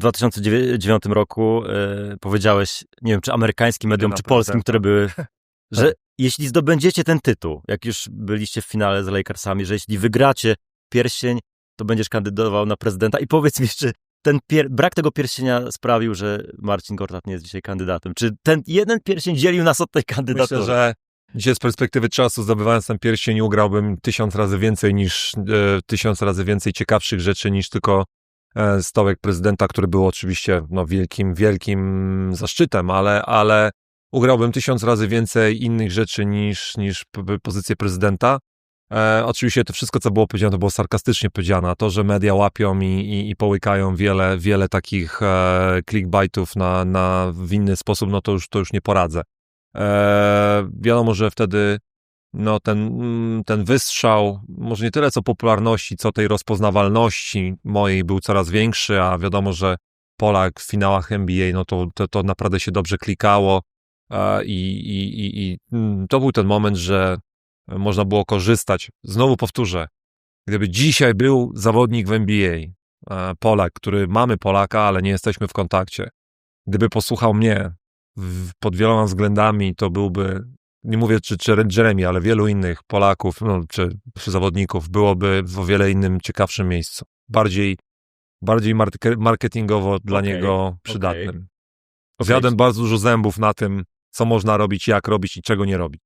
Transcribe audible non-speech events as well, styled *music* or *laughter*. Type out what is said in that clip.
2009 roku e, powiedziałeś, nie wiem, czy amerykańskim medium, na czy polskim, które były, *laughs* że jeśli zdobędziecie ten tytuł, jak już byliście w finale z Lakersami, że jeśli wygracie pierścień, to będziesz kandydował na prezydenta. I powiedz mi, czy ten pier- brak tego pierścienia sprawił, że Marcin Gortat nie jest dzisiaj kandydatem? Czy ten jeden pierścień dzielił nas od tej kandydatury? Myślę, że dzisiaj z perspektywy czasu zdobywając ten pierścień ugrałbym tysiąc razy więcej niż, e, tysiąc razy więcej ciekawszych rzeczy niż tylko stołek prezydenta, który był oczywiście no, wielkim, wielkim zaszczytem, ale, ale ugrałbym tysiąc razy więcej innych rzeczy niż, niż pozycję prezydenta. E, oczywiście to wszystko, co było powiedziane, to było sarkastycznie powiedziane. To, że media łapią i, i, i połykają wiele, wiele takich e, clickbaitów na, na, w inny sposób, no to już, to już nie poradzę. E, wiadomo, że wtedy no, ten, mm, ten wystrzał, może nie tyle co popularności, co tej rozpoznawalności mojej był coraz większy, a wiadomo, że Polak w finałach NBA, no to, to, to naprawdę się dobrze klikało e, i, i, i, i mm, to był ten moment, że można było korzystać. Znowu powtórzę, gdyby dzisiaj był zawodnik w NBA, e, Polak, który mamy Polaka, ale nie jesteśmy w kontakcie, gdyby posłuchał mnie pod wieloma względami, to byłby, nie mówię czy, czy Jeremy, ale wielu innych Polaków, no, czy, czy zawodników, byłoby w o wiele innym, ciekawszym miejscu. Bardziej, bardziej marke- marketingowo dla Okej, niego przydatnym. Zjadłem bardzo dużo zębów na tym, co można robić, jak robić i czego nie robić.